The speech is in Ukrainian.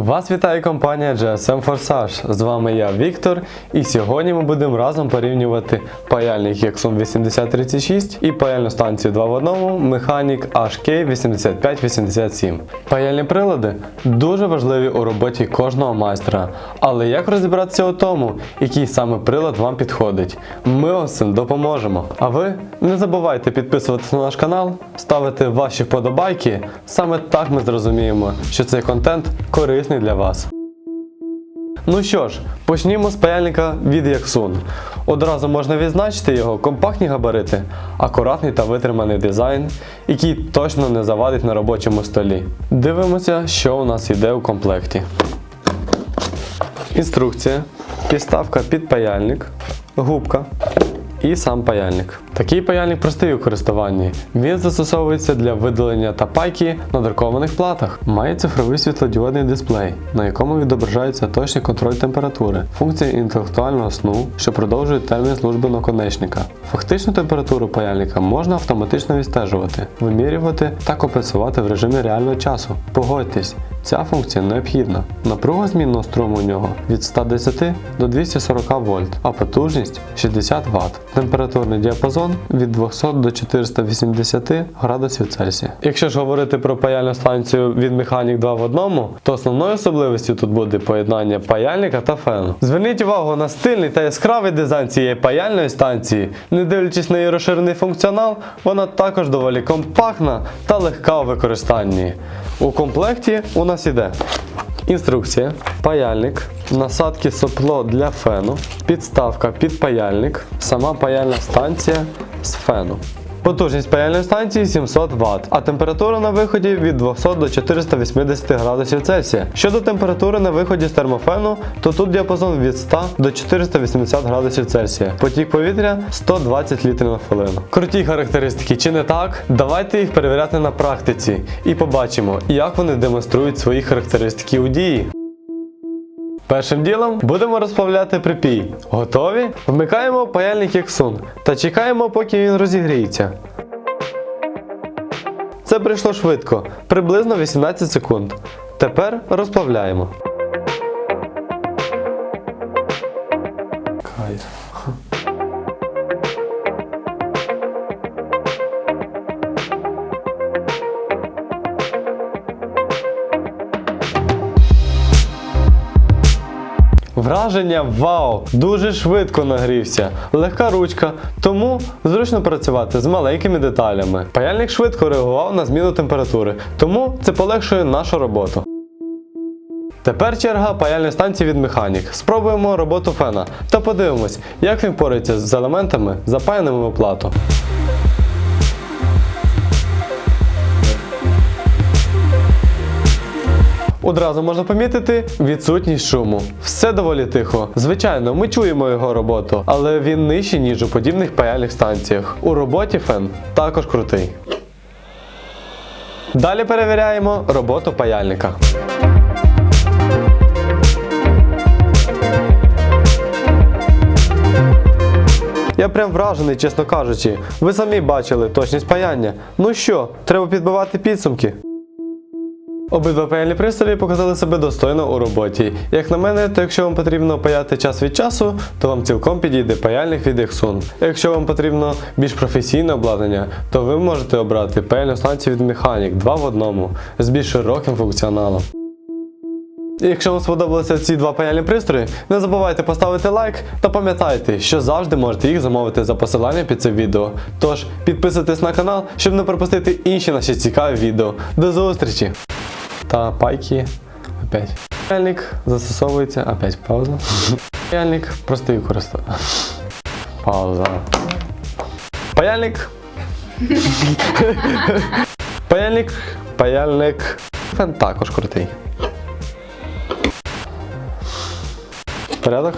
Вас вітає компанія GSM Forsage. З вами я Віктор, і сьогодні ми будемо разом порівнювати паяльник Yexon 8036 і паяльну станцію 2 в 1 Mechanic HK8587. Паяльні прилади дуже важливі у роботі кожного майстра. Але як розібратися у тому, який саме прилад вам підходить? Ми вам цим допоможемо. А ви не забувайте підписуватися на наш канал, ставити ваші вподобайки. Саме так ми зрозуміємо, що цей контент корисний для вас. Ну що ж, почнімо з паяльника від Yaxun. Одразу можна відзначити його компактні габарити, акуратний та витриманий дизайн, який точно не завадить на робочому столі. Дивимося, що у нас йде у комплекті. Інструкція, підставка під паяльник, губка і сам паяльник. Такий паяльник простий у користуванні. Він застосовується для видалення та пайки на друкованих платах. Має цифровий світлодіодний дисплей, на якому відображається точний контроль температури, функція інтелектуального сну, що продовжує термін служби наконечника. Фактичну температуру паяльника можна автоматично відстежувати, вимірювати та компенсувати в режимі реального часу. Погодьтесь, ця функція необхідна. Напруга змінного струму у нього від 110 до 240 вольт, а потужність 60 Вт. Температурний діапазон від 200 до 480 градусів Цельсія. Якщо ж говорити про паяльну станцію від Mechanic 2 в одному, то основною особливістю тут буде поєднання паяльника та фену. Зверніть увагу на стильний та яскравий дизайн цієї паяльної станції. Не дивлячись на її розширений функціонал, вона також доволі компактна та легка у використанні. У комплекті у нас іде інструкція, паяльник, насадки сопло для фену, підставка під паяльник, сама паяльна станція з фену. Потужність паяльної станції 700 Вт, а температура на виході від 200 до 480 градусів Цельсія. Щодо температури на виході з термофену, то тут діапазон від 100 до 480 градусів Цельсія. Потік повітря 120 літрів на хвилину. Круті характеристики, чи не так? Давайте їх перевіряти на практиці і побачимо, як вони демонструють свої характеристики у дії. Першим ділом будемо розплавляти припій. Готові? Вмикаємо паяльник Яксун та чекаємо, поки він розігріється. Це прийшло швидко, приблизно 18 секунд. Тепер розплавляємо. Кайф. Враження вау! Дуже швидко нагрівся. Легка ручка, тому зручно працювати з маленькими деталями. Паяльник швидко реагував на зміну температури, тому це полегшує нашу роботу. Тепер черга паяльної станції від Mechanic. Спробуємо роботу фена та подивимось, як він порається з елементами, запаяними в плату. Одразу можна помітити відсутність шуму. Все доволі тихо. Звичайно, ми чуємо його роботу, але він нижчий, ніж у подібних паяльних станціях. У роботі фен також крутий. Далі перевіряємо роботу паяльника. Я прям вражений, чесно кажучи. Ви самі бачили точність паяння. Ну що, треба підбивати підсумки. Обидва паяльні пристрої показали себе достойно у роботі. Як на мене, то якщо вам потрібно паяти час від часу, то вам цілком підійде паяльник від Exun. Якщо вам потрібно більш професійне обладнання, то ви можете обрати паяльну станцію від Mechanic 2 в одному з більш широким функціоналом. Якщо вам сподобалися ці два паяльні пристрої, не забувайте поставити лайк та пам'ятайте, що завжди можете їх замовити за посиланням під цим відео. Тож підписуйтесь на канал, щоб не пропустити інші наші цікаві відео. До зустрічі! Та пайки опять. Паяльник застосовується, опять пауза. Паяльник простий використовує. Пауза. Паяльник. Паяльник. Паяльник. Фен також крутий. Порядок?